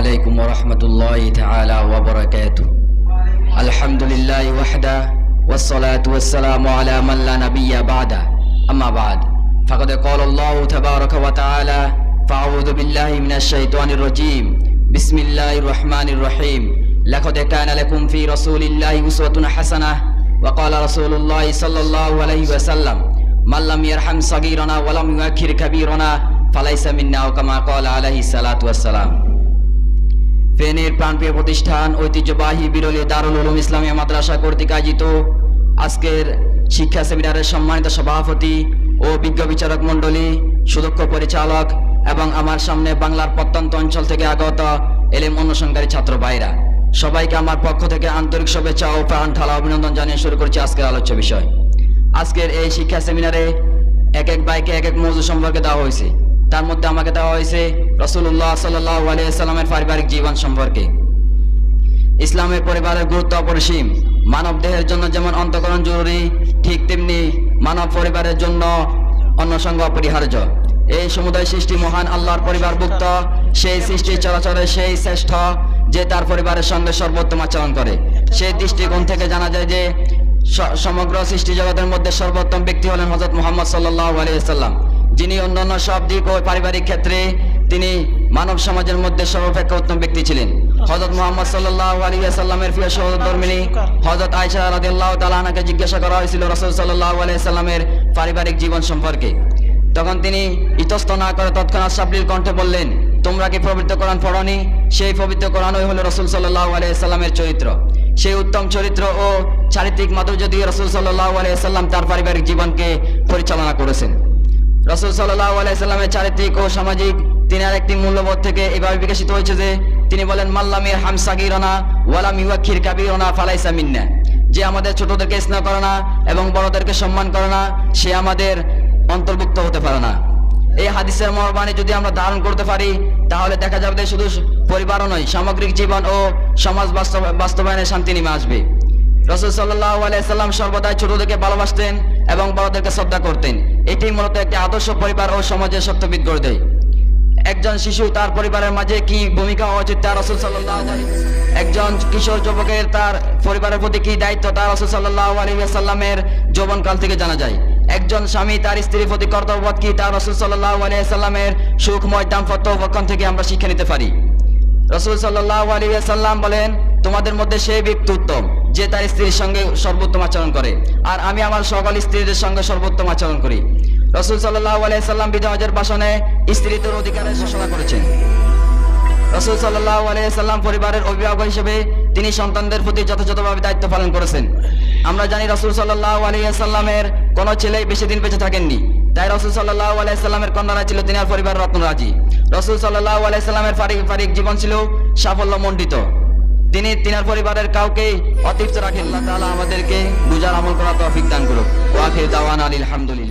عليكم ورحمة الله تعالى وبركاته الحمد لله وحده والصلاة والسلام على من لا نبي بعده أما بعد فقد قال الله تبارك وتعالى فأعوذ بالله من الشيطان الرجيم بسم الله الرحمن الرحيم لقد كان لكم في رسول الله أسوة حسنة وقال رسول الله صلى الله عليه وسلم من لم يرحم صغيرنا ولم يؤخر كبيرنا فليس منا أو كما قال عليه الصلاة والسلام ফেনীর প্রাণপ্রিয় প্রতিষ্ঠান, ঐতিহ্যবাহী বিরলী দারুল উলুম ইসলামিয়া মাদ্রাসা কর্তৃক আয়োজিত আজকের শিক্ষা সেমিনারের সম্মানিত সভাপতি ও বিজ্ঞ বিচারক মণ্ডলী, সুদক্ষ পরিচালক এবং আমার সামনে বাংলার প্রত্যন্ত অঞ্চল থেকে আগত এলেম অনুসংকারী ছাত্র ভাইরা। সবাইকে আমার পক্ষ থেকে আন্তরিক শুভেচ্ছা ও প্রাণ ঢালা অভিনন্দন জানিয়ে শুরু করছি আজকের আলোচ্য বিষয়। আজকের এই শিক্ষা সেমিনারে এক এক বাইকে এক এক মৌজু সম্পর্কে দেওয়া হয়েছে। তার মধ্যে আমাকে দেওয়া হয়েছে রসুল্লাহ সাল্লাহ পারিবারিক জীবন সম্পর্কে। ইসলামের পরিবারের গুরুত্ব অপরিসীম। মানব দেহের জন্য যেমন অন্তকরণ জরুরি, ঠিক তেমনি মানব পরিবারের জন্য অন্নসঙ্গ অপরিহার্য। এই সমুদায় সৃষ্টি মহান আল্লাহর পরিবারভুক্ত, সেই সৃষ্টি চলাচলে সেই শ্রেষ্ঠ যে তার পরিবারের সঙ্গে সর্বোত্তম আচরণ করে। সেই দৃষ্টিকোণ থেকে জানা যায় যে সমগ্র সৃষ্টি জগতের মধ্যে সর্বোত্তম ব্যক্তি হলেন হজরত মোহাম্মদ সাল্লাহ আলিয়াল্লাম যিনি অন্যান্য সব দিক ও পারিবারিক ক্ষেত্রে তিনি মানব সমাজের মধ্যে সর্বাপেক্ষা উত্তম ব্যক্তি ছিলেন। হজরত মোহাম্মদ আলিয়াল্লামের প্রিয় সহধর্মিনী হজরত আয়সা রাদিয়াল্লাহু তাআলাকে জিজ্ঞাসা করা হয়েছিল রসুল সাল্লাহ আলিয়াল্লামের পারিবারিক জীবন সম্পর্কে। তখন তিনি ইতস্ত না করে তৎক্ষণাৎ সাবলীল কণ্ঠে বললেন, তোমরা কি পবিত্র কোরআন পড়নি? সেই পবিত্র কোরআনই হলো রসুল সাল্লাহ আলিয়াল্লামের চরিত্র। সেই উত্তম চরিত্র ও চারিত্রিক মাধুর্য দিয়ে রসুল সাল্লাহ আলিয়াল্লাম তার পারিবারিক জীবনকে পরিচালনা করেছেন। রসুল সাল্লাহ আলাইসাল্লামের চারিত্রিক ও সামাজিক তিনার একটি মূল্যবোধ থেকে এভাবে বিকশিত হয়েছে যে তিনি বলেন মাল্লামির হামসাগিরনা ওয়ালাম ইউয়াক্ষির কাবিরনা ফালাইসা মিন্না। যে আমাদের ছোটদেরকে স্নেহ করে না এবং বড়দেরকে সম্মান করে না, সে আমাদের অন্তর্ভুক্ত হতে পারে না। এই হাদিসের মর্বাণী যদি আমরা ধারণ করতে পারি, তাহলে দেখা যাবে যে শুধু পরিবারও নয়, সামগ্রিক জীবন ও সমাজ বাস্তব, বাস্তবায়নে শান্তি নেমে আসবে। রসুল সাল্লাহ আলাইসাল্লাম সর্বদাই ছোটদেরকে ভালোবাসতেন এবং বড়দেরকে শ্রদ্ধা করতেন। এটি মূলত একটি আদর্শ পরিবার ও সমাজের শক্তবিদ করে দেয়। একজন শিশু তার পরিবারের মাঝে কি ভূমিকা হওয়া উচিত তার রসুল সাল্লাহ একজন কিশোর যুবকের তার পরিবারের প্রতি কি দায়িত্ব তার রসুল সাল্লাহ আলিয়াল্লামের যৌবনকাল থেকে জানা যায়। একজন স্বামী তার স্ত্রীর প্রতি কর্তব্যবোধ কি তার রসুল সাল্লাহ আলিয়াল্লামের সুখময় দাম্পত্য উপক্ষণ থেকে আমরা শিক্ষা নিতে পারি। রসুল সাল্লাহ আলিয়াল্লাম বলেন, তোমাদের মধ্যে সেই ব্যক্তি উত্তম যে তার স্ত্রীর সঙ্গে সর্বোত্তম আচরণ করে। আর আমি আমার সকল স্ত্রীদের সঙ্গে সর্বোত্তম আচরণ করি। রসুল সাল্লাহ আলাইসাল্লাম ভাষণে স্ত্রীদের অধিকারের ঘোষণা করেছেন। রসুল সাল্লাহ আলাইসাল্লাম পরিবারের অভিভাবক হিসেবে তিনি সন্তানদের প্রতি যথাযথভাবে দায়িত্ব পালন করেছেন। আমরা জানি রসুল সাল্লাহ আলাইসাল্লামের কোনো ছেলেই বেশি দিন বেঁচে থাকেননি। তাই রসুল সাল্লাহ আলাইসাল্লামের কন্যারা ছিল তিনি আর পরিবার রত্নরাজি। রসুল সাল্লাহ আলাইসাল্লামের পারিবারিক জীবন ছিল সাফল্য মণ্ডিত তিনি তিনার পরিবারের কাউকে অতিরিক্ত রাখেন আল্লাহ আমাদেরকে বুঝার আমল করা তৌফিক দান করুক। দাওয়ান দাওয়ানা আলহামদুলিল্লাহ